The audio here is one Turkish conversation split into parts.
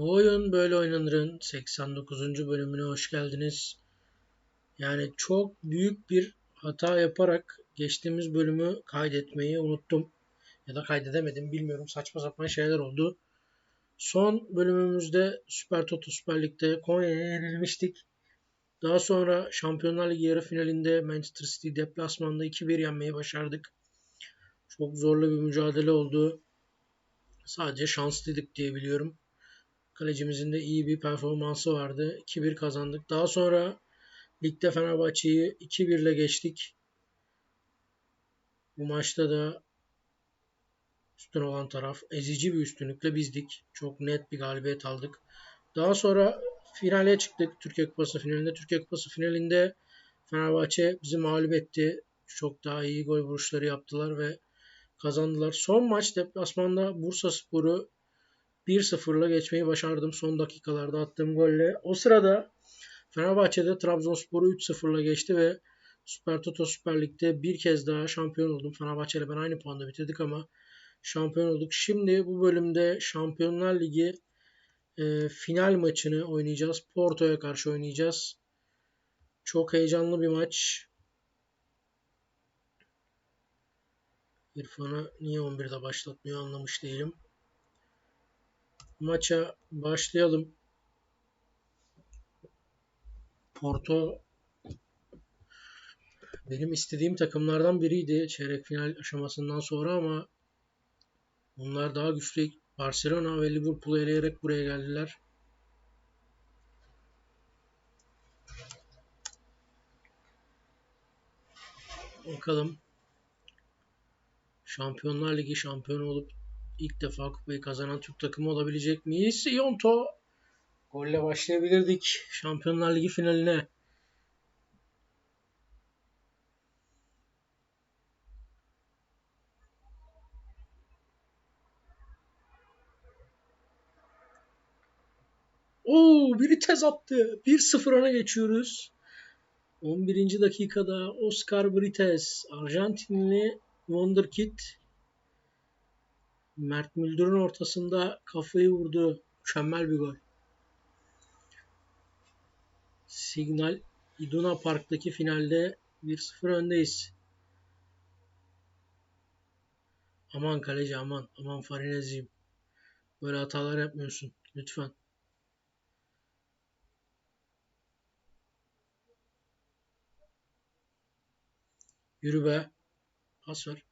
Bu oyun böyle oynanırın 89. bölümüne hoş geldiniz. Yani çok büyük bir hata yaparak geçtiğimiz bölümü kaydetmeyi unuttum. Ya da kaydedemedim bilmiyorum saçma sapan şeyler oldu. Son bölümümüzde Süper Toto Süper Lig'de Konya'ya yenilmiştik. Daha sonra Şampiyonlar Ligi yarı finalinde Manchester City deplasmanda 2-1 yenmeyi başardık. Çok zorlu bir mücadele oldu. Sadece şanslıydık diye biliyorum. Kalecimizin de iyi bir performansı vardı. 2-1 kazandık. Daha sonra ligde Fenerbahçe'yi 2-1 ile geçtik. Bu maçta da üstün olan taraf ezici bir üstünlükle bizdik. Çok net bir galibiyet aldık. Daha sonra finale çıktık. Türkiye Kupası finalinde. Türkiye Kupası finalinde Fenerbahçe bizi mağlup etti. Çok daha iyi gol vuruşları yaptılar ve kazandılar. Son maç deplasmanda Bursa Sporu 1-0'la geçmeyi başardım son dakikalarda attığım golle. O sırada Fenerbahçe'de Trabzonspor'u 3-0'la geçti ve Süper Toto Süper Lig'de bir kez daha şampiyon oldum. Fenerbahçe ile ben aynı puanda bitirdik ama şampiyon olduk. Şimdi bu bölümde Şampiyonlar Ligi e, final maçını oynayacağız. Porto'ya karşı oynayacağız. Çok heyecanlı bir maç. İrfan'ı niye 11'de başlatmıyor anlamış değilim. Maça başlayalım. Porto benim istediğim takımlardan biriydi çeyrek final aşamasından sonra ama bunlar daha güçlü Barcelona ve Liverpool'u eleyerek buraya geldiler. Bakalım Şampiyonlar Ligi şampiyonu olup ilk defa kupayı kazanan Türk takımı olabilecek miyiz? Yonto golle başlayabilirdik Şampiyonlar Ligi finaline. Oo, biri tez attı. 1-0 öne geçiyoruz. 11. dakikada Oscar Brites, Arjantinli Wonderkid Mert Müldür'ün ortasında kafayı vurdu. Mükemmel bir gol. Signal Iduna Park'taki finalde 1-0 öndeyiz. Aman kaleci aman. Aman Farinezciğim. Böyle hatalar yapmıyorsun. Lütfen. Yürü be. Pas ver.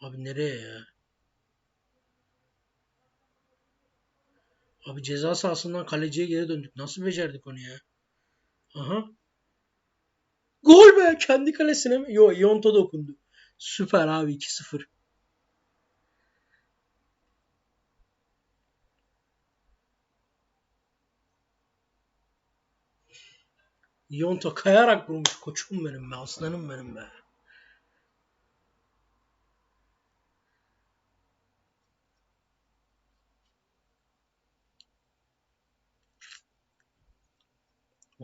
Abi nereye ya? Abi ceza sahasından kaleciye geri döndük. Nasıl becerdik onu ya? Aha. Gol be! Kendi kalesine mi? Yo, Yonta dokundu. Süper abi 2-0. Yonta kayarak vurmuş koçum benim be. Aslanım benim be.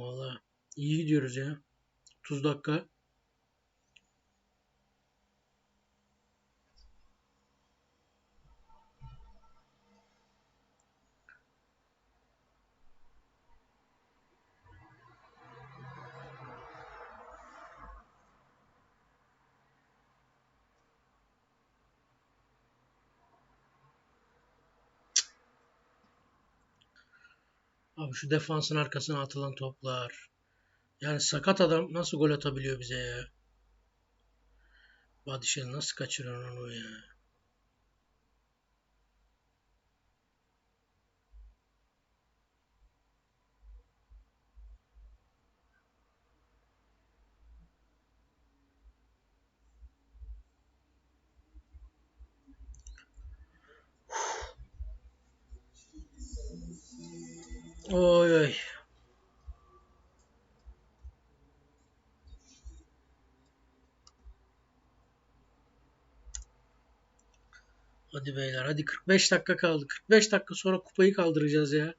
Valla iyi gidiyoruz ya. 30 dakika. Abi şu defansın arkasına atılan toplar. Yani sakat adam nasıl gol atabiliyor bize ya? Badişel nasıl kaçırıyor onu ya? Oy oy. Hadi beyler hadi 45 dakika kaldı. 45 dakika sonra kupayı kaldıracağız ya.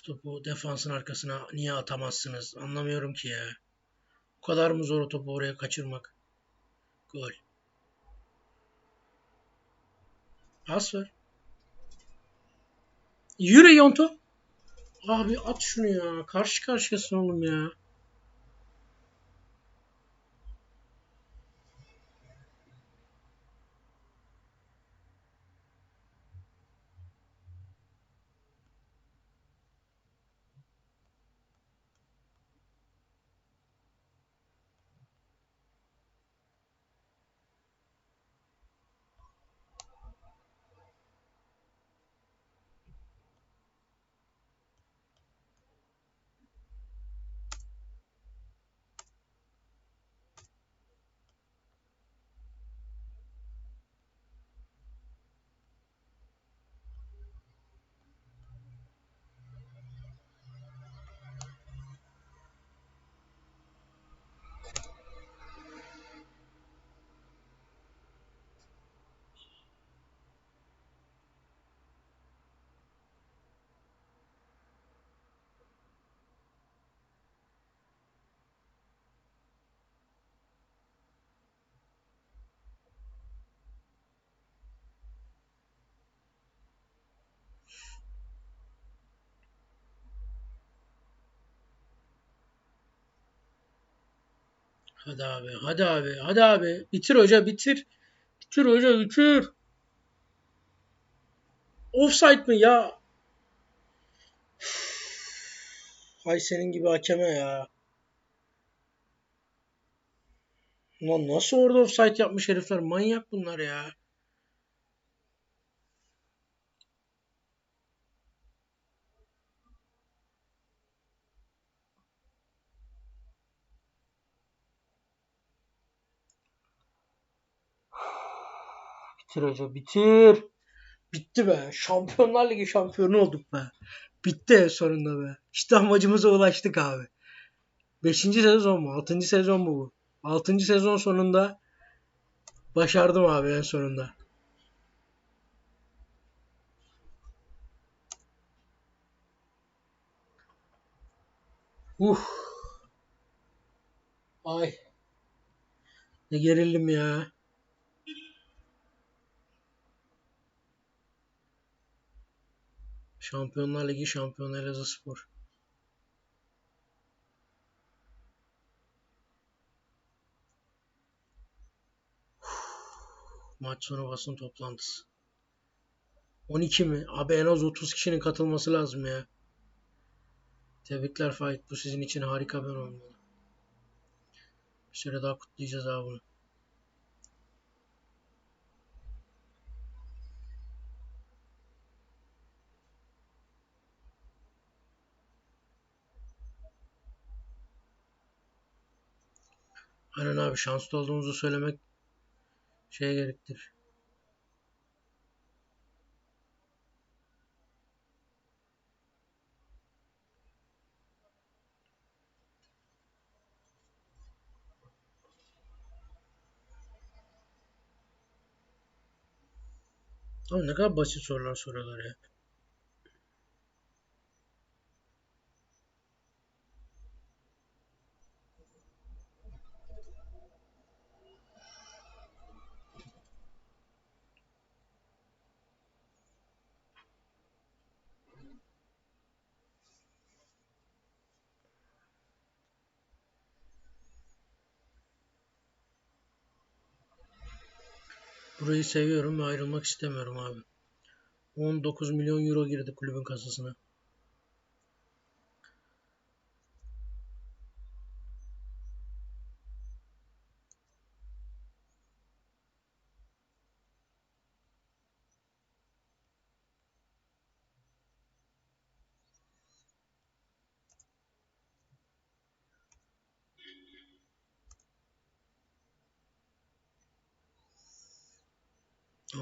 Şu topu defansın arkasına niye atamazsınız? Anlamıyorum ki ya. O kadar mı zor o topu oraya kaçırmak? Gol. Pas ver. Yürü Yonto. Abi at şunu ya. Karşı karşıyasın oğlum ya. Hadi abi, hadi abi, hadi abi. Bitir hoca, bitir. Bitir hoca, bitir. Offside mi ya? Hay senin gibi hakeme ya. Lan nasıl orada offside yapmış herifler? Manyak bunlar ya. Bitir hoca bitir. Bitti be. Şampiyonlar Ligi şampiyonu olduk be. Bitti sonunda be. İşte amacımıza ulaştık abi. Beşinci sezon mu? Altıncı sezon mu bu? Altıncı sezon sonunda başardım abi en sonunda. Uh. Ay. Ne gerildim ya. Şampiyonlar Ligi şampiyonu Elazığspor. Maç sonu basın toplantısı. 12 mi? Abi en az 30 kişinin katılması lazım ya. Tebrikler Faik. Bu sizin için harika bir olmalı. Bir süre daha kutlayacağız abi bunu. Aynen abi şanslı olduğumuzu söylemek şey gerektir. Abi ne kadar basit sorular soruyorlar ya. Burayı seviyorum ve ayrılmak istemiyorum abi. 19 milyon euro girdi kulübün kasasına.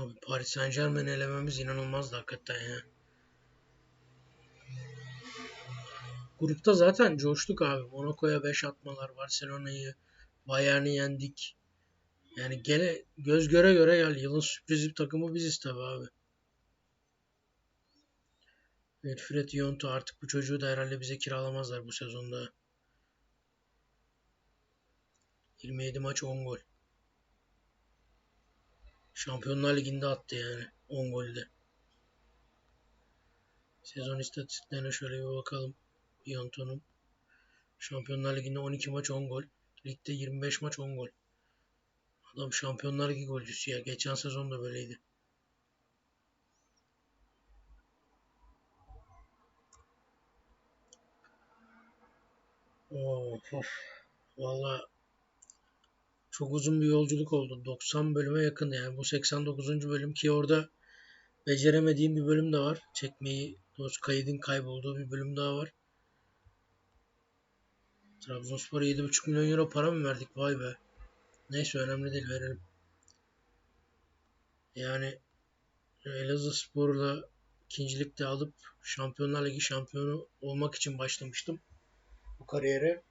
Abi Paris Saint Germain'i elememiz inanılmazdı hakikaten ya. Grupta zaten coştuk abi. Monaco'ya 5 atmalar, Barcelona'yı, Bayern'i yendik. Yani gene göz göre göre geldi. Yılın sürpriz bir takımı biziz tabi abi. Wilfred Yonto artık bu çocuğu da herhalde bize kiralamazlar bu sezonda. 27 maç 10 gol. Şampiyonlar Ligi'nde attı yani 10 golde. Sezon istatistiklerine şöyle bir bakalım. Yonto'nun. Şampiyonlar Ligi'nde 12 maç 10 gol. Ligde 25 maç 10 gol. Adam Şampiyonlar Ligi golcüsü ya. Geçen sezon da böyleydi. Of of. Valla çok uzun bir yolculuk oldu. 90 bölüme yakın yani. Bu 89. bölüm ki orada beceremediğim bir bölüm de var. Çekmeyi, doğrusu kaydın kaybolduğu bir bölüm daha var. Trabzonspor'a 7,5 milyon euro para mı verdik? Vay be. Neyse önemli değil verelim. Yani Elazığ Spor'la ikincilikte alıp Şampiyonlar Ligi şampiyonu olmak için başlamıştım bu kariyere.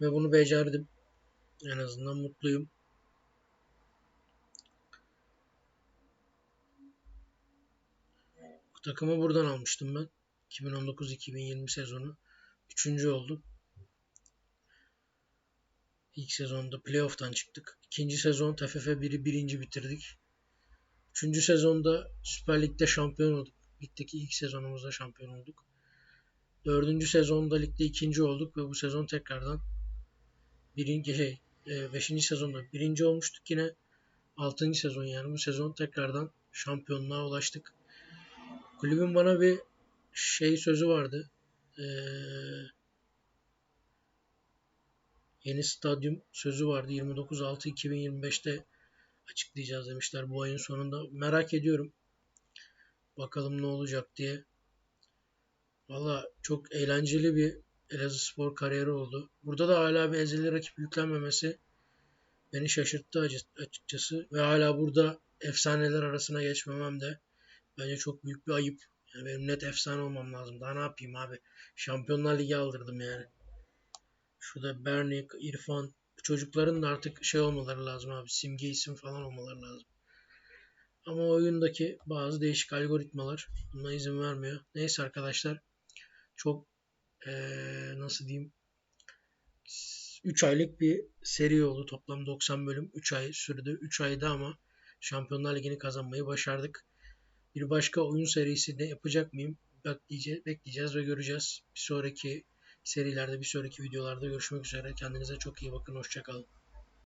Ve bunu becerdim. En azından mutluyum. Bu takımı buradan almıştım ben. 2019-2020 sezonu. Üçüncü olduk. İlk sezonda playoff'tan çıktık. İkinci sezon TFF 1'i birinci bitirdik. Üçüncü sezonda Süper Lig'de şampiyon olduk. Ligdeki ilk sezonumuzda şampiyon olduk. Dördüncü sezonda ligde ikinci olduk ve bu sezon tekrardan birinci şey, e, beşinci sezonda birinci olmuştuk yine. Altıncı sezon yani bu sezon tekrardan şampiyonluğa ulaştık. Kulübün bana bir şey sözü vardı. Ee, yeni stadyum sözü vardı. 29.6.2025'te açıklayacağız demişler bu ayın sonunda. Merak ediyorum. Bakalım ne olacak diye. Valla çok eğlenceli bir Elazığ Spor kariyeri oldu. Burada da hala bir ezeli rakip yüklenmemesi beni şaşırttı açıkçası. Ve hala burada efsaneler arasına geçmemem de bence çok büyük bir ayıp. Yani benim net efsane olmam lazım. Daha ne yapayım abi? Şampiyonlar Ligi aldırdım yani. Şurada Bernie, İrfan. Bu çocukların da artık şey olmaları lazım abi. Simge isim falan olmaları lazım. Ama oyundaki bazı değişik algoritmalar buna izin vermiyor. Neyse arkadaşlar. Çok ee, nasıl diyeyim 3 aylık bir seri oldu. Toplam 90 bölüm 3 ay sürdü. 3 ayda ama Şampiyonlar Ligi'ni kazanmayı başardık. Bir başka oyun serisi de yapacak mıyım? Bekleyeceğiz, bekleyeceğiz ve göreceğiz. Bir sonraki serilerde, bir sonraki videolarda görüşmek üzere. Kendinize çok iyi bakın. Hoşçakalın.